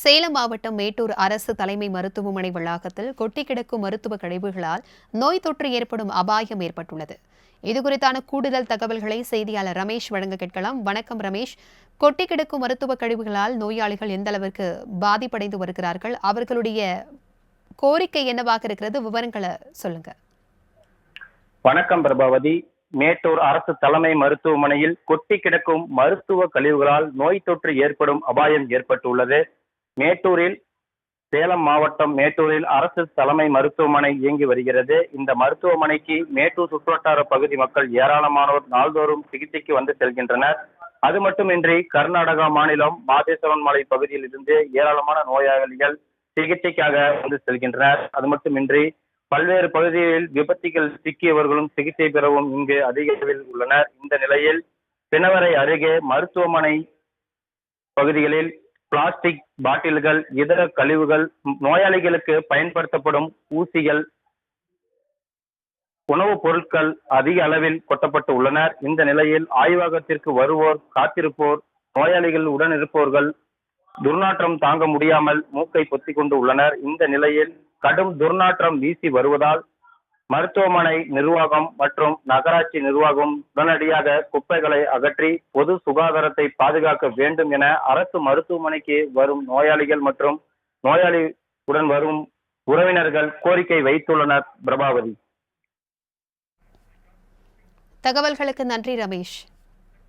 சேலம் மாவட்டம் மேட்டூர் அரசு தலைமை மருத்துவமனை வளாகத்தில் கொட்டி கிடக்கும் மருத்துவ கழிவுகளால் நோய் தொற்று ஏற்படும் அபாயம் ஏற்பட்டுள்ளது. இதுகுறித்தான கூடுதல் தகவல்களை செய்தியாளர் ரமேஷ் வழங்க கேட்கலாம். வணக்கம் ரமேஷ். கொட்டி கிடக்கும் மருத்துவ கழிவுகளால் நோயாளிகள் எந்த அளவிற்கு பாதிப்படைந்து வருகிறார்கள்? அவர்களுடைய கோரிக்கை என்னவாக இருக்கிறது? விவரங்களை சொல்லுங்க. வணக்கம் பிரபாவதி. மேட்டூர் அரசு தலைமை மருத்துவமனையில் கொட்டி கிடக்கும் மருத்துவ கழிவுகளால் நோய் தொற்று ஏற்படும் அபாயம் ஏற்பட்டுள்ளது. மேட்டூரில் சேலம் மாவட்டம் மேட்டூரில் அரசு தலைமை மருத்துவமனை இயங்கி வருகிறது. இந்த மருத்துவமனைக்கு மேட்டூர் சுற்றுவட்டார பகுதி மக்கள் ஏராளமானோர் நாள்தோறும் சிகிச்சைக்கு வந்து செல்கின்றனர். அது மட்டுமின்றி கர்நாடகா மாநிலம் மாதேஸ்வரன் மலை பகுதியில் இருந்து ஏராளமான நோயாளிகள் சிகிச்சைக்காக வந்து செல்கின்றனர். அது மட்டுமின்றி பல்வேறு பகுதிகளில் விபத்துகள் சிக்கியவர்களும் சிகிச்சை பெறவும் இங்கு அதிக அளவில் உள்ளனர். இந்த நிலையில் பிணவரை அருகே மருத்துவமனை பகுதிகளில் பிளாஸ்டிக் பாட்டில்கள் இதர கழிவுகள் நோயாளிகளுக்கு பயன்படுத்தப்படும் ஊசிகள் உணவுப் பொருட்கள் அதிக அளவில் கொட்டப்பட்டு உள்ளனர். இந்த நிலையில் ஆய்வகத்திற்கு வருவோர் காத்திருப்போர் நோயாளிகள் உடன் இருப்பவர்கள் துர்நாற்றம் தாங்க முடியாமல் மூக்கை பொத்திக் கொண்டு உள்ளனர். இந்த நிலையில் கடும் துர்நாற்றம் வீசி வருவதால் மருத்துவமனை நிர்வாகம் மற்றும் நகராட்சி நிர்வாகம் உடனடியாக குப்பைகளை அகற்றி பொது சுகாதாரத்தை பாதுகாக்க வேண்டும் என அரசு மருத்துவமனைக்கு வரும் நோயாளிகள் மற்றும் நோயாளி உடன் வரும் உறவினர்கள் கோரிக்கை வைத்துள்ளனர். பிரபாவதி. தகவல்களுக்கு நன்றி ரமேஷ்.